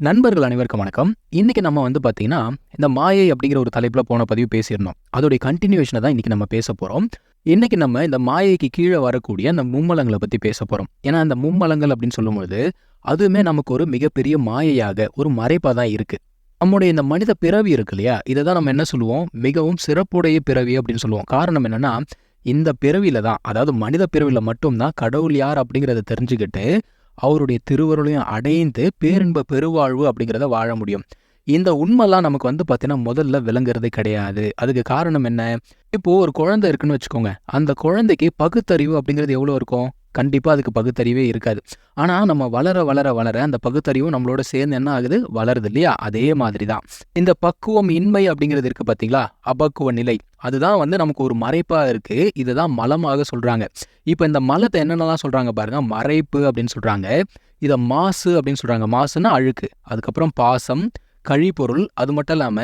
நண்பர்கள் அனைவருக்கும் வணக்கம். இன்னைக்கு நம்ம வந்து பார்த்தீங்கன்னா இந்த மாயை அப்படிங்கிற ஒரு தலைப்பில் போன பதிவு பேசியிருந்தோம். அதோடைய கண்டினியூஷனை தான் இன்னைக்கு நம்ம பேச போகிறோம் இன்னைக்கு நம்ம இந்த மாயைக்கு கீழே வரக்கூடிய அந்த மும்மலங்களை பற்றி பேச போகிறோம் ஏன்னா அந்த மும்மலங்கள் அப்படின்னு சொல்லும்பொழுது அதுவுமே நமக்கு ஒரு மிகப்பெரிய மாயையாக ஒரு மறைப்பாக தான் இருக்கு. நம்முடைய இந்த மனித பிறவி இருக்கு இல்லையா? இதை தான் நம்ம என்ன சொல்லுவோம்? மிகவும் சிறப்புடைய பிறவி அப்படின்னு சொல்லுவோம். காரணம் என்னன்னா இந்த பிறவியில் தான் அதாவது மனித பிறவியில மட்டும்தான் கடவுள் யார் அப்படிங்கிறத தெரிஞ்சுக்கிட்டு அவருடைய திருவருளையும் அடைந்து பேரின்ப பெருவாழ்வு அப்படிங்கிறத வாழ முடியும். இந்த உண்மைலாம் நமக்கு வந்து பார்த்தீங்கன்னா முதல்ல விளங்குறதே கிடையாது. அதுக்கு காரணம் என்ன? இப்போ ஒரு குழந்தை இருக்குன்னு வச்சுக்கோங்க. அந்த குழந்தைக்கு பகுத்தறிவு அப்படிங்கிறது எவ்வளோ இருக்கும்? கண்டிப்பாக அதுக்கு பகுத்தறிவே இருக்காது. ஆனால் நம்ம வளர வளர வளர அந்த பகுத்தறிவும் நம்மளோட சேர்ந்து என்ன ஆகுது? வளருது இல்லையா? அதே மாதிரி தான் இந்த பக்குவம் இன்மை அப்படிங்கிறது இருக்கு பார்த்தீங்களா அபக்குவ நிலை. அதுதான் வந்து நமக்கு ஒரு மறைப்பாக இருக்கு. இதுதான் மலமாக சொல்றாங்க. இப்போ இந்த மலத்தை என்னென்னலாம் சொல்றாங்க பாருங்க. மறைப்பு அப்படின்னு சொல்றாங்க. இதை மாசு அப்படின்னு சொல்றாங்க. மாசுன்னா அழுக்கு. அதுக்கப்புறம் பாசம் கழிப்பொருள் அது மட்டும் இல்லாம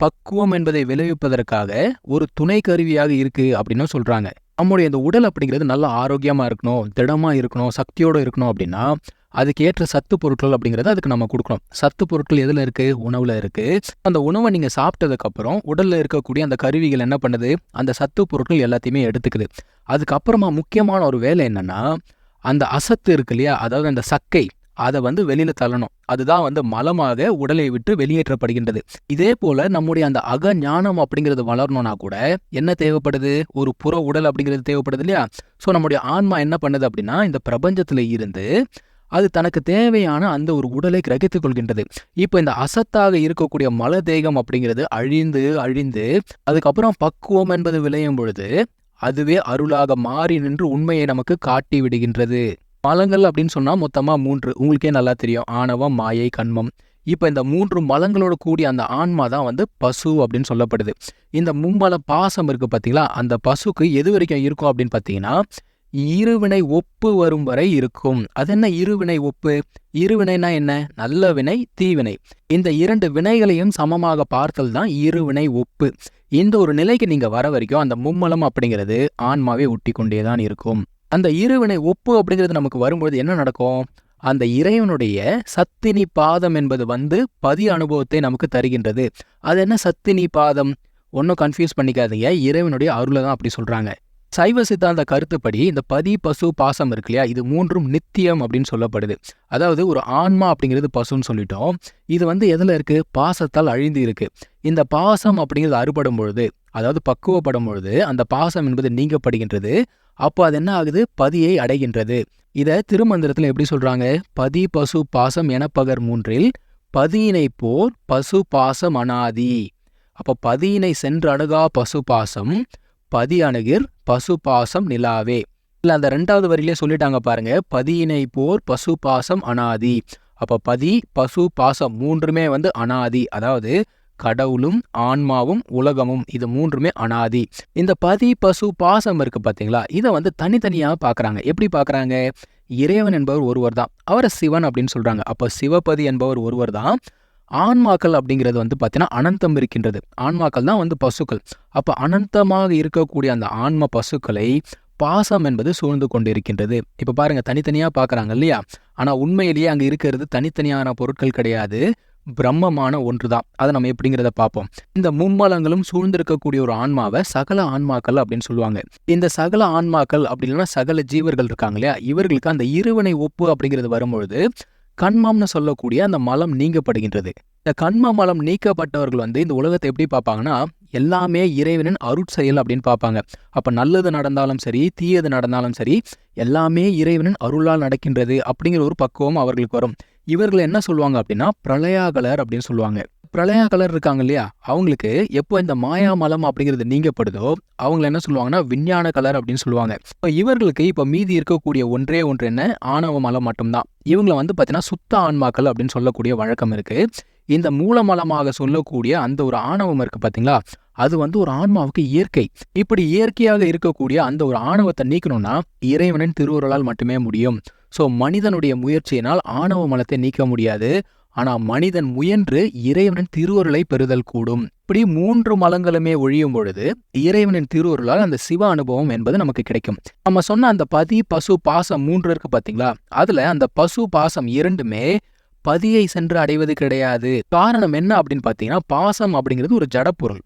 பக்குவம் என்பதை விளைவிப்பதற்காக ஒரு துணை கருவியாக இருக்கு அப்படின்னு சொல்றாங்க. நம்முடைய இந்த உடல் அப்படிங்கிறது நல்ல ஆரோக்கியமா இருக்கணும் திடமா இருக்கணும் சக்தியோட இருக்கணும் அப்படின்னா அதுக்கு ஏற்ற சத்து பொருட்கள் அப்படிங்கறத அதுக்கு நம்ம கொடுக்கணும். சத்து பொருட்கள் எதில் இருக்கு? உணவுல இருக்கு. அந்த உணவை நீங்க சாப்பிட்டதுக்கு உடலில் உடல்ல இருக்கக்கூடிய அந்த கருவிகள் என்ன பண்ணுது? அந்த சத்து பொருட்கள் எல்லாத்தையுமே எடுத்துக்குது. அதுக்கப்புறமா முக்கியமான ஒரு வேலை என்னன்னா அந்த அசத்து இருக்கு இல்லையா? அதாவது அந்த சக்கை. அதை வந்து வெளியில தள்ளணும். அதுதான் வந்து மலமாக உடலை விட்டு வெளியேற்றப்படுகின்றது. இதே போல நம்முடைய அந்த அக ஞானம் அப்படிங்கிறது வளரணும்னா கூட என்ன தேவைப்படுது? ஒரு புற உடல் அப்படிங்கிறது தேவைப்படுது இல்லையா? ஸோ நம்முடைய ஆன்மா என்ன பண்ணுது அப்படின்னா இந்த பிரபஞ்சத்துல இருந்து அது தனக்கு தேவையான அந்த ஒரு உடலை கிரகித்துக் கொள்கின்றது. இப்போ இந்த அசத்தாக இருக்கக்கூடிய மல தேகம் அப்படிங்கிறது அழிந்து அழிந்து அதுக்கப்புறம் பக்குவம் என்பது விளையும் பொழுது அதுவே அருளாக மாறி நின்று உண்மையை நமக்கு காட்டி விடுகின்றது. மலங்கள் அப்படின்னு சொன்னா மொத்தமா மூன்று. உங்களுக்கே நல்லா தெரியும். ஆணவம் மாயை கண்மம். இப்போ இந்த மூன்று மலங்களோட கூடிய அந்த ஆன்மா தான் வந்து பசு அப்படின்னு சொல்லப்படுது. இந்த மும்பல பாசம் இருக்கு பார்த்தீங்களா அந்த பசுக்கு எது வரைக்கும் இருக்கும் அப்படின்னு பார்த்தீங்கன்னா இருவினை ஒப்பு வரும் வரை இருக்கும். அது என்ன இருவினை ஒப்பு? இருவினைனா என்ன? நல்ல வினை தீவினை. இந்த இரண்டு வினைகளையும் சமமாக பார்த்தல் தான் இருவினை ஒப்பு. இந்த ஒரு நிலைக்கு நீங்க வர வரைக்கும் அந்த மும்மலம் அப்படிங்கிறது ஆன்மாவே ஒட்டி கொண்டே தான் இருக்கும். அந்த இருவினை ஒப்பு அப்படிங்கிறது நமக்கு வரும்பொழுது என்ன நடக்கும்? அந்த இறைவனுடைய சத்தினி பாதம் என்பது வந்து பதி அனுபவத்தை நமக்கு தருகின்றது. அது என்ன சத்தினி பாதம்? ஒன்றும் கன்ஃபியூஸ் பண்ணிக்காதீங்க. இறைவனுடைய அருளை தான் அப்படி சொல்றாங்க. சைவ சித்தாந்த கருத்துப்படி இந்த பதி பசு பாசம் இருக்கு இல்லையா? இது மூன்றும் நித்தியம் அப்படின்னு சொல்லப்படுது. அதாவது ஒரு ஆன்மா அப்படிங்கிறது பசுன்னு சொல்லிட்டோம். இது வந்து எதுல இருக்கு? பாசத்தால் அழிந்து இருக்கு. இந்த பாசம் அப்படிங்கிறது அறுபடும் பொழுது அதாவது பக்குவப்படும் பொழுது அந்த பாசம் என்பது நீங்கப்படுகின்றது. அப்போ அது என்ன ஆகுது? பதியை அடைகின்றது. இத திருமந்திரத்துல எப்படி சொல்றாங்க? பதி பசு பாசம் எனப்பகர் மூன்றில் பதியினை போர் பசு பாசம் அனாதி. அப்போ பதியினை சென்று அணுகா பசு பாசம் பதி அணுகிர் பசு பாசம் நிலாவே. இல்ல அந்த ரெண்டாவது வரியிலே சொல்லிட்டாங்க பாருங்க. பதியினை போர் பசு பாசம் அனாதி. அப்ப பதி பசு பாசம் மூன்றுமே வந்து அனாதி. அதாவது கடவுளும் ஆன்மாவும் உலகமும் இது மூன்றுமே அனாதி. இந்த பதி பசு பாசம் இருக்கு பாத்தீங்களா? இதை வந்து தனித்தனியா பாக்குறாங்க. எப்படி பாக்குறாங்க? இறைவன் என்பவர் ஒருவர் தான் அவரை சிவன் அப்படின்னு சொல்றாங்க. அப்ப சிவபதி என்பவர் ஒருவர் தான் ஆன்மாக்கள் அப்படிங்கிறது வந்து பார்த்தீங்கன்னா அனந்தம் இருக்கின்றது. ஆன்மாக்கள் தான் வந்து பசுக்கள். அப்போ அனந்தமாக இருக்கக்கூடிய அந்த ஆன்ம பசுக்களை பாசம் என்பது சூழ்ந்து கொண்டு இருக்கின்றது இப்போ பாருங்க தனித்தனியாக பார்க்குறாங்க இல்லையா? ஆனால் உண்மையிலேயே அங்கே இருக்கிறது தனித்தனியான பொருட்கள் கிடையாது. பிரம்மமான ஒன்று தான் அதை நம்ம எப்படிங்கிறத பார்ப்போம். இந்த மும்மலங்களும் சூழ்ந்திருக்கக்கூடிய ஒரு ஆன்மாவை சகல ஆன்மாக்கள் அப்படின்னு சொல்லுவாங்க. இந்த சகல ஆன்மாக்கள் அப்படி இல்லைன்னா சகல ஜீவர்கள் இருக்காங்க இல்லையா? இவர்களுக்கு அந்த இருவனை ஒப்பு அப்படிங்கிறது வரும்பொழுது கண்மாம்னு சொல்லக்கூடிய அந்த மலம் நீங்கப்படுகின்றது. இந்த கண்ம மலம் நீக்கப்பட்டவர்கள் வந்து இந்த உலகத்தை எப்படி பார்ப்பாங்கன்னா எல்லாமே இறைவனின் அருட்செயல் அப்படின்னு பார்ப்பாங்க. அப்ப நல்லது நடந்தாலும் சரி தீயது நடந்தாலும் சரி எல்லாமே இறைவனின் அருளால் நடக்கின்றது அப்படிங்கிற ஒரு பக்குவம் அவர்களுக்கு வரும். இவர்கள் என்ன சொல்லுவாங்க அப்படின்னா பிரளயாகலர் அப்படின்னு சொல்லுவாங்க. பிரளயாகலர் இருக்காங்க இல்லையா? அவங்களுக்கு எப்போ இந்த மாயா மலம் அப்படிங்கிறது நீங்கப்படுதோ அவங்கள என்ன சொல்லுவாங்கன்னா விஞ்ஞான கலர் அப்படின்னு சொல்லுவாங்க. இப்போ இவர்களுக்கு இப்போ மீதி இருக்கக்கூடிய ஒன்றே ஒன்று என்ன? ஆணவ மலம் மட்டும்தான். இவங்களை வந்து பார்த்தீங்கன்னா சுத்த ஆன்மாக்கள் அப்படின்னு சொல்லக்கூடிய வழக்கம் இருக்கு. இந்த மூலமலமாக சொல்லக்கூடிய அந்த ஒரு ஆணவம் இருக்கு பாத்தீங்களா அது வந்து ஒரு ஆன்மாவுக்கு இயற்கை. இப்படி இயற்கையாக இருக்கக்கூடிய அந்த ஒரு ஆணவத்தை நீக்கணும்னா இறைவனின் திருவுருளால் மட்டுமே முடியும். ஸோ மனிதனுடைய முயற்சியினால் ஆணவ மலத்தை நீக்க முடியாது. ஆனா மனிதன் முயன்று இறைவனின் திருவருளை பெறுதல் கூடும். இப்படி மூன்று மலங்களுமே ஒழியும் பொழுது இறைவனின் திருவருளால் அந்த சிவ அனுபவம் என்பது நமக்கு கிடைக்கும். நம்ம சொன்ன அந்த பதி பசு பாசம் மூன்று இருக்கு பாத்தீங்களா? அதுல அந்த பசு பாசம் இரண்டுமே பதியை சென்று அடைவது கிடையாது. காரணம் என்ன அப்படின்னு பார்த்தீங்கன்னா பாசம் அப்படிங்கிறது ஒரு ஜடப்பொருள்.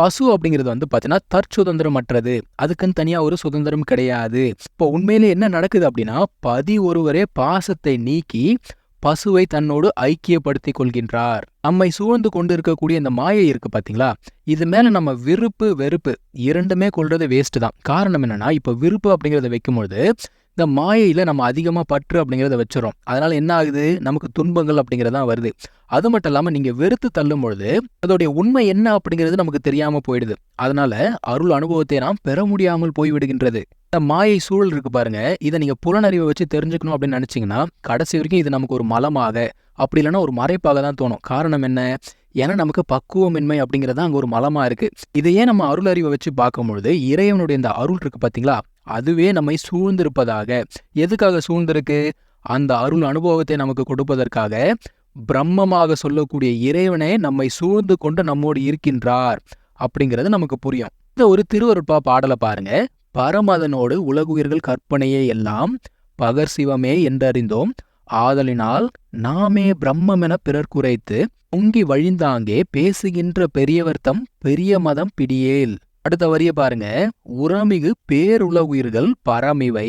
பசு அப்படிங்கிறது வந்து பார்த்தீங்கன்னா தற்சுதந்திரமற்றது. அதுக்குன்னு தனியாக ஒரு சுதந்திரம் கிடையாது. இப்போ உண்மையிலே என்ன நடக்குது அப்படின்னா பதி ஒருவரே பாசத்தை நீக்கி பசுவை தன்னோடு ஐக்கியப்படுத்திக் கொள்கின்றார். நம்மை சூழ்ந்து கொண்டு இருக்கக்கூடிய இந்த மாயை இருக்கு பாத்தீங்களா? இது மேல நம்ம விருப்பு வெறுப்பு இரண்டுமே கொள்றது வேஸ்ட் தான். காரணம் என்னன்னா இப்ப விருப்பு அப்படிங்கறத வைக்கும்பொழுது இந்த மாயையில நம்ம அதிகமா பற்று அப்படிங்கிறத வச்சிடறோம். அதனால என்ன ஆகுது? நமக்கு துன்பங்கள் அப்படிங்கிறதான் வருது. அது மட்டும் இல்லாம நீங்க வெறுத்து தள்ளும் பொழுது அதோடைய உண்மை என்ன அப்படிங்கிறது நமக்கு தெரியாம போயிடுது. அதனால அருள் அனுபவத்தை நாம் பெற முடியாமல் போய்விடுகின்றது. இந்த மாயை சூழல் இருக்கு பாருங்க. இதை நீங்க புலனறிவை வச்சு தெரிஞ்சுக்கணும் அப்படின்னு நினைச்சீங்கன்னா கடைசி வரைக்கும் இது நமக்கு ஒரு மலமாக அப்படி இல்லைன்னா ஒரு மறைப்பாக தான் தோணும். காரணம் என்ன? ஏன்னா நமக்கு பக்குவமின்மை அப்படிங்கிறது அங்கே ஒரு மலமா இருக்கு. இதையே நம்ம அருள் அறிவை வச்சு பார்க்கும்பொழுது இறைவனுடைய இந்த அருள் இருக்கு பாத்தீங்களா? அதுவே நம்மை சூழ்ந்திருப்பதாக. எதுக்காக சூழ்ந்திருக்கு? அந்த அருள் அனுபவத்தை நமக்கு கொடுப்பதற்காக பிரம்மமாக சொல்லக்கூடிய இறைவனே நம்மை சூழ்ந்து கொண்டு நம்மோடு இருக்கின்றார் அப்படிங்கிறது நமக்கு புரியும். இந்த ஒரு திருவருட்பா பாடலை பாருங்க. பரமதனோடு உலகுயிர்கள் கற்பனையே எல்லாம் பகர் சிவமே என்றறிந்தோம். ஆதலினால் நாமே பிரம்மமென பிறர் குறைத்து பொங்கி வழிந்தாங்கே பேசுகின்ற பெரியவர்த்தம் பெரிய மதம் பிடியேல். அடுத்த வரிய பாருங்க. உரமிகு உயிர்கள் பரமிவை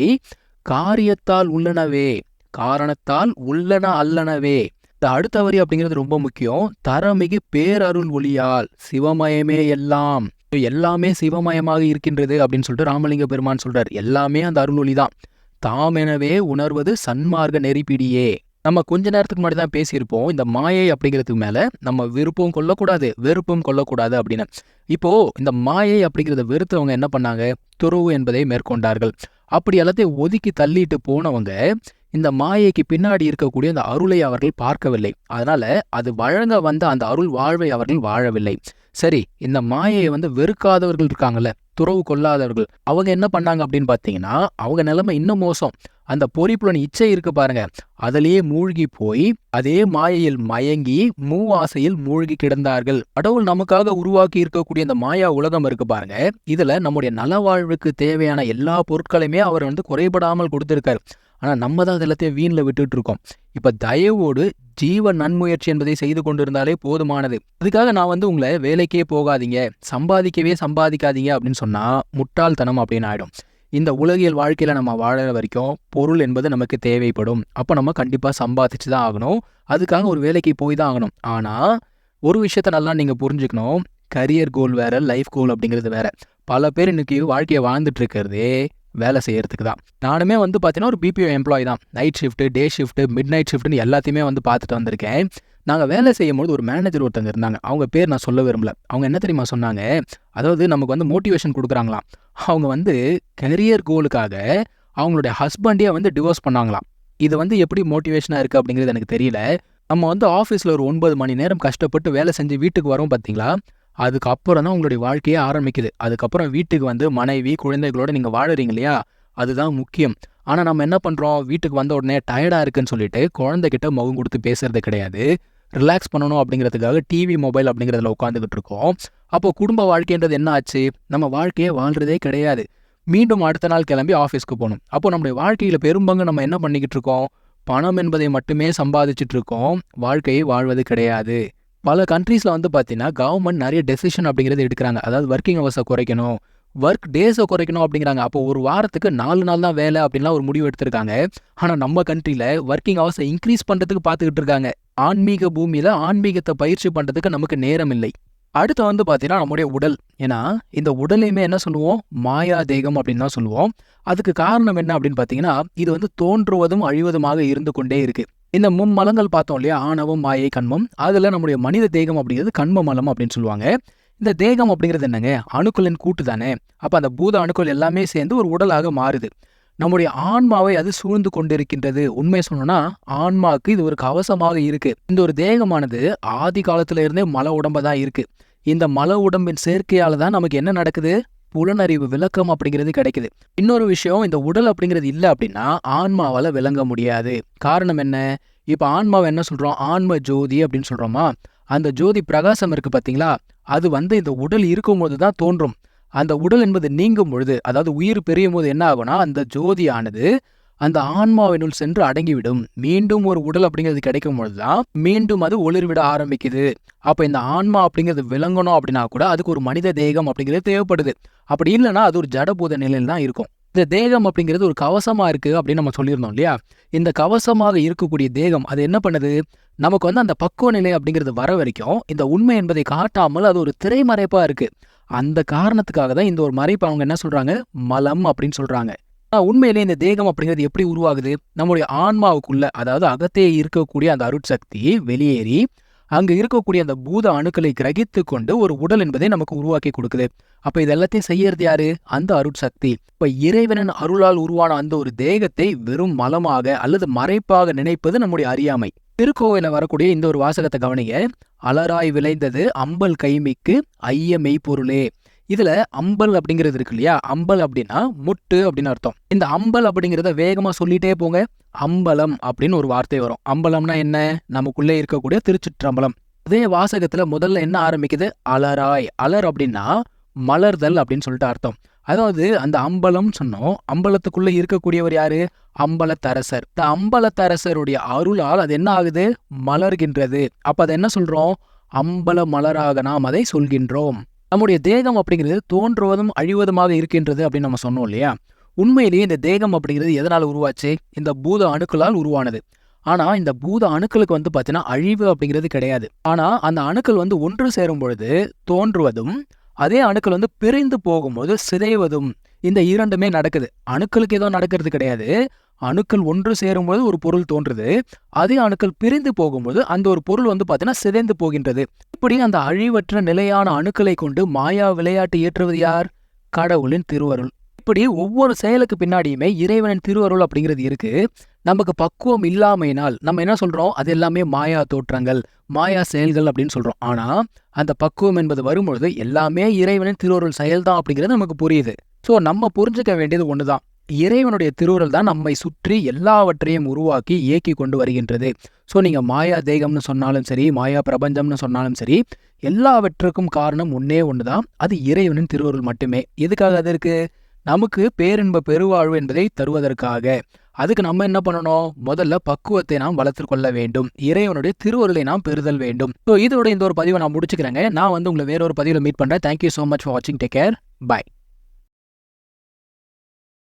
காரியத்தால் உள்ளனவே காரணத்தால் உள்ளன அல்லனவே. இந்த அடுத்த வரி அப்படிங்கிறது ரொம்ப முக்கியம். தரமிகு பேரருள் ஒளியால் சிவமயமே எல்லாம். எல்லாமே சிவமயமாக இருக்கின்றது அப்படின்னு சொல்லிட்டு ராமலிங்க பெருமான் சொல்றார். எல்லாமே அந்த அருள் ஒளி தான் தாமெனவே உணர்வது சன்மார்க்க நெறிப்பிடியே. நம்ம கொஞ்ச நேரத்துக்கு முன்னாடி தான் பேசியிருப்போம். இந்த மாயை அப்படிங்கிறதுக்கு மேல நம்ம விருப்பம் கொள்ளக்கூடாது வெறுப்பும் கொள்ளக்கூடாது அப்படின்னு. இப்போ இந்த மாயை அப்படிங்கிறத வெறுத்தவங்க என்ன பண்ணாங்க? துறவு என்பதை மேற்கொண்டார்கள். அப்படி எல்லாத்தையும் ஒதுக்கி தள்ளிட்டு போனவங்க இந்த மாயைக்கு பின்னாடி இருக்கக்கூடிய அந்த அருளை அவர்கள் பார்க்கவில்லை. அதனால அது வழங்க வந்த அந்த அருள் வாழ்வை அவர்கள் வாழவில்லை. சரி இந்த மாயையை வந்து வெறுக்காதவர்கள் இருக்காங்கல்ல துறவு கொள்ளாதவர்கள் அவங்க என்ன பண்ணாங்க அப்படின்னு பார்த்தீங்கன்னா அவங்க நிலைமை இன்னும் மோசம். அந்த பொறிப்புலன் இச்சை இருக்கு பாருங்க அதிலேயே மூழ்கி போய் அதே மாயையில் மயங்கி மூவாசையில் மூழ்கி கிடந்தார்கள். கடவுள் நமக்காக உருவாக்கி இருக்கக்கூடிய அந்த மாயா உலகம் இருக்கு பாருங்க இதுல நம்முடைய நலவாழ்வுக்கு தேவையான எல்லா பொருட்களையுமே அவர் வந்து குறைபடாமல் கொடுத்திருக்காரு. ஆனா நம்ம தான் எல்லாத்தையும் வீண்ல விட்டுட்டு இருக்கோம். இப்ப தயவோடு ஜீவ நன்முயற்சி என்பதை செய்து கொண்டிருந்தாலே போதுமானது. அதுக்காக நான் வந்து உங்களை வேலைக்கே போகாதீங்க சம்பாதிக்கவே சம்பாதிக்காதீங்க அப்படின்னு சொன்னா முட்டாள்தனம் அப்படின்னு ஆயிடும். இந்த உலகியல் வாழ்க்கையில நம்ம வாழற வரைக்கும் பொருள் என்பது நமக்கு தேவைப்படும். அப்போ நம்ம கண்டிப்பா சம்பாதிச்சு தான் ஆகணும். அதுக்காக ஒரு வேலைக்கு போய் தான் ஆகணும். ஆனா ஒரு விஷயத்த நல்லா நீங்க புரிஞ்சுக்கணும். கரியர் கோல் வேற லைஃப் கோல் அப்படிங்கிறது வேற. பல பேர் இன்னைக்கு வாழ்க்கையை வாழ்ந்துட்டு இருக்கிறதே வேலை செய்யறதுக்கு தான். நானுமே வந்து பார்த்தீங்கன்னா ஒரு பிபிஓ எம்ப்ளாய் தான். Night shift day shift midnight ஷிஃப்ட்னு எல்லாத்தையுமே வந்து பார்த்துட்டு வந்திருக்கேன். நாங்கள் வேலை செய்யும்போது ஒரு மேனேஜர் ஒருத்தங்க இருந்தாங்க. அவங்க பேர் நான் சொல்ல விரும்பல. அவங்க என்ன தெரியுமா சொன்னாங்க? அதாவது நமக்கு வந்து மோட்டிவேஷன் கொடுக்குறாங்களாம். அவங்க வந்து கெரியர் கோலுக்காக அவங்களுடைய ஹஸ்பண்டே வந்து டிவோர்ஸ் பண்ணாங்களாம். இது வந்து எப்படி மோட்டிவேஷனாக இருக்குது அப்படிங்கிறது எனக்கு தெரியல. நம்ம வந்து ஆஃபீஸில் ஒரு ஒன்பது மணி நேரம் கஷ்டப்பட்டு வேலை செஞ்சு வீட்டுக்கு வரோம் பார்த்தீங்களா அதுக்கப்புறம் தான் உங்களுடைய வாழ்க்கையே ஆரம்பிக்குது. அதுக்கப்புறம் வீட்டுக்கு வந்து மனைவி குழந்தைகளோட நீங்கள் வாழறீங்க இல்லையா? அதுதான் முக்கியம். ஆனால் நம்ம என்ன பண்ணுறோம் வீட்டுக்கு வந்த உடனே டயர்டாக இருக்குன்னு சொல்லிட்டு குழந்தைகிட்ட முகம் கொடுத்து பேசுறது கிடையாது. ரிலாக்ஸ் பண்ணணும் அப்படிங்கிறதுக்காக டிவி மொபைல் அப்படிங்கிறதுல உட்காந்துக்கிட்டு இருக்கோம். அப்போ குடும்ப வாழ்க்கைன்றது என்ன ஆச்சு? நம்ம வாழ்க்கையே வாழ்றதே கிடையாது. மீண்டும் அடுத்த நாள் கிளம்பி ஆஃபீஸ்க்கு போகணும். அப்போ நம்முடைய வாழ்க்கையில் பெரும்பங்கு நம்ம என்ன பண்ணிக்கிட்டு இருக்கோம்? பணம் என்பதை மட்டுமே சம்பாதிச்சுட்டு இருக்கோம். வாழ்க்கையை வாழ்வது கிடையாது. பல கண்ட்ரீஸில் வந்து பார்த்தீங்கன்னா கவர்மெண்ட் நிறைய டெசிஷன் அப்படிங்கிறது எடுக்கிறாங்க. அதாவது ஒர்க்கிங் ஹவர்ஸை குறைக்கணும் ஒர்க் டேஸை குறைக்கணும் அப்படிங்கிறாங்க. அப்போ ஒரு வாரத்துக்கு நாலு நாள் தான் வேலை அப்படின்லாம் ஒரு முடிவு எடுத்திருக்காங்க. ஆனால் நம்ம கண்ட்ரியில் ஒர்க்கிங் ஹவர்ஸை இன்க்ரீஸ் பண்ணுறதுக்கு பார்த்துக்கிட்டு இருக்காங்க. ஆன்மீக பூமியில் ஆன்மீகத்தை பயிற்சி பண்ணுறதுக்கு நமக்கு நேரம் இல்லை. அடுத்து வந்து பார்த்தீங்கன்னா நம்முடைய உடல். ஏன்னா இந்த உடலையுமே என்ன சொல்லுவோம்? மாயா தேகம் அப்படின்னு தான் சொல்லுவோம். அதுக்கு காரணம் என்ன அப்படின்னு பார்த்தீங்கன்னா இது வந்து தோன்றுவதும் அழிவதுமாக இருந்து கொண்டே இருக்கு. இந்த மும்மலங்கள் பார்த்தோம் இல்லையா? ஆணவம் மாயை கண்மம். அதில் நம்முடைய மனித தேகம் அப்படிங்கிறது கண்ம மலம் அப்படின்னு சொல்லுவாங்க. இந்த தேகம் அப்படிங்கிறது என்னங்க? அணுக்களின் கூட்டு தானே. அப்போ அந்த பூத அணுக்கள் எல்லாமே சேர்ந்து ஒரு உடலாக மாறுது. நம்முடைய ஆன்மாவை அது சூழ்ந்து கொண்டிருக்கின்றது. உண்மையை சொன்னோம்னா ஆன்மாவுக்கு இது ஒரு கவசமாக இருக்கு. இந்த ஒரு தேகமானது ஆதி காலத்திலிருந்தே மல உடம்பா தான் இருக்கு. இந்த மல உடம்பின் சேர்க்கையால தான் நமக்கு என்ன நடக்குது? புலனறிவு விளக்கம் அப்படிங்கிறது கிடைக்குது. இன்னொரு விஷயம் இந்த உடல் அப்படிங்கிறது இல்லை அப்படின்னா ஆன்மாவால விளங்க முடியாது. காரணம் என்ன? இப்போ ஆன்மாவை என்ன சொல்றோம்? ஆன்ம ஜோதி அப்படின்னு சொல்றோமா? அந்த ஜோதி பிரகாசம் இருக்கு பாத்தீங்களா? அது வந்து இந்த உடல் இருக்கும்போது தான் தோன்றும். அந்த உடல் என்பது நீங்கும் பொழுது அதாவது உயிர் பெரியும் போது என்ன ஆகும்னா அந்த ஜோதியானது அந்த ஆன்மாவினுள் சென்று அடங்கிவிடும். மீண்டும் ஒரு உடல் அப்படிங்கிறது கிடைக்கும் பொழுதுதான் மீண்டும் அது ஒளிர்விட ஆரம்பிக்குது. அப்ப இந்த ஆன்மா அப்படிங்கிறது விளங்கணும் அப்படின்னா கூட அதுக்கு ஒரு மனித தேகம் அப்படிங்கிறது தேவைப்படுது. அப்படி இல்லைன்னா அது ஒரு ஜடபூத நிலையில் தான் இருக்கும். இந்த தேகம் அப்படிங்கிறது ஒரு கவசமா இருக்கு அப்படின்னு நம்ம சொல்லியிருந்தோம் இல்லையா? இந்த கவசமாக இருக்கக்கூடிய தேகம் அது என்ன பண்ணுது? நமக்கு வந்து அந்த பக்குவ நிலை அப்படிங்கிறது வர வரைக்கும் இந்த உண்மை என்பதை காட்டாமல் அது ஒரு திரைமறைப்பா இருக்கு. அந்த காரணத்துக்காக தான் இந்த ஒரு மறைப்பு அவங்க என்ன சொல்றாங்க? மலம் அப்படின்னு சொல்றாங்க. உண்மையிலே இந்த தேகம் அப்படிங்கிறது எப்படி உருவாகுது? நம்முடைய ஆன்மாவுக்குள்ள அதாவது அகத்தே இருக்கக்கூடிய அந்த அருட்சக்தி வெளியேறி அங்க இருக்கக்கூடிய அந்த பூத அணுக்களை கிரகித்து கொண்டு ஒரு உடல் என்பதை நமக்கு உருவாக்கி கொடுக்குது. அப்ப இது எல்லாத்தையும் செய்யறது யாரு? அந்த அருட்சக்தி இப்ப இறைவனின் அருளால் உருவான அந்த ஒரு தேகத்தை வெறும் மலமாக அல்லது மறைப்பாக நினைப்பது நம்முடைய அறியாமை. திருக்கோவில வரக்கூடிய இந்த ஒரு வாசகத்தை கவனிங்க. அலராய் விளைந்தது அம்பல் கைமிக்கு ஐய மெய்ப்பொருளே இதுல அம்பல் அப்படிங்கிறது இருக்கு இல்லையா? அம்பல் அப்படின்னா முட்டு அப்படின்னு அர்த்தம். இந்த அம்பல் அப்படிங்கிறத வேகமா சொல்லிட்டே போங்க. அம்பலம் அப்படின்னு ஒரு வார்த்தை வரும். அம்பலம்னா என்ன? நமக்குள்ளே இருக்கக்கூடிய திருச்சிற்றம்பலம். அதே வாசகத்துல முதல்ல என்ன ஆரம்பிக்குது? அலராய். அலர் அப்படின்னா மலர்தல் அப்படின்னு சொல்லிட்டு அர்த்தம். அதாவது அந்த அம்பலம் சொன்னோம். அம்பலத்துக்குள்ள இருக்கக்கூடியவர் யாரு? அம்பலத்தரசர். இந்த அம்பலத்தரசருடைய அருளால் அது என்ன ஆகுது? மலர்கின்றது. அப்ப அதை என்ன சொல்றோம்? அம்பல மலராக நாம் அதை சொல்கின்றோம். நம்முடைய தேகம் அப்படிங்கிறது தோன்றுவதும் அழிவதுமாக இருக்கின்றது அப்படின்னு நம்ம சொன்னோம் இல்லையா? உண்மையிலேயே இந்த தேகம் அப்படிங்கிறது எதனால் உருவாச்சு? இந்த பூத அணுக்களால் உருவானது. ஆனா இந்த பூத அணுக்களுக்கு வந்து பார்த்தீங்கன்னா அழிவு அப்படிங்கிறது கிடையாது. ஆனா அந்த அணுக்கள் வந்து ஒன்று சேரும் பொழுது தோன்றுவதும் அதே அணுக்கள் வந்து பிரிந்து போகும்போது சிதைவதும் இந்த இரண்டுமே நடக்குது. அணுக்களுக்கு ஏதோ நடக்கிறது கிடையாது. அணுக்கள் ஒன்று சேரும்போது ஒரு பொருள் தோன்றுது. அதே அணுக்கள் பிரிந்து போகும்போது அந்த ஒரு பொருள் வந்து பார்த்தீங்கன்னா சிதைந்து போகின்றது. இப்படி அந்த அழிவற்ற நிலையான அணுக்களை கொண்டு மாயா விளையாட்டு ஏற்றுவது யார்? கடவுளின் திருவருள். இப்படி ஒவ்வொரு செயலுக்கு பின்னாடியுமே இறைவனின் திருவருள் அப்படிங்கிறது இருக்கு. நமக்கு பக்குவம் இல்லாமையினால் நம்ம என்ன சொல்றோம்? அது எல்லாமே மாயா தோற்றங்கள் மாயா செயல்கள் அப்படின்னு சொல்றோம். ஆனா அந்த பக்குவம் என்பது வரும்பொழுது எல்லாமே இறைவனின் திருவருள் செயல்தான் அப்படிங்கிறது நமக்கு புரியுது. ஸோ நம்ம புரிஞ்சுக்க வேண்டியது ஒண்ணுதான். இறைவனுடைய திருவுருள் தான் நம்மை சுற்றி எல்லாவற்றையும் உருவாக்கி இயக்கி கொண்டு வருகின்றது. ஸோ நீங்கள் மாயா தேகம்னு சொன்னாலும் சரி மாயா பிரபஞ்சம்னு சொன்னாலும் சரி எல்லாவற்றுக்கும் காரணம் ஒன்னே ஒன்று தான் அது இறைவனின் திருவுருள் மட்டுமே. எதுக்காக அது இருக்குது நமக்கு பேரின்ப பெருவாழ்வு என்பதை தருவதற்காக. அதுக்கு நம்ம என்ன பண்ணணும்? முதல்ல பக்குவத்தை நாம் வளர்த்து கொள்ள வேண்டும். இறைவனுடைய திருவருளை நாம் பெறுதல் வேண்டும். ஸோ இதோட இந்த ஒரு பதிவை நான் முடிச்சுக்கிறேங்க. நான் வந்து உங்களை வேற ஒரு பதிவில் மீட் பண்ணுறேன் thank you so much for வாட்சிங் டேக் கேர் பை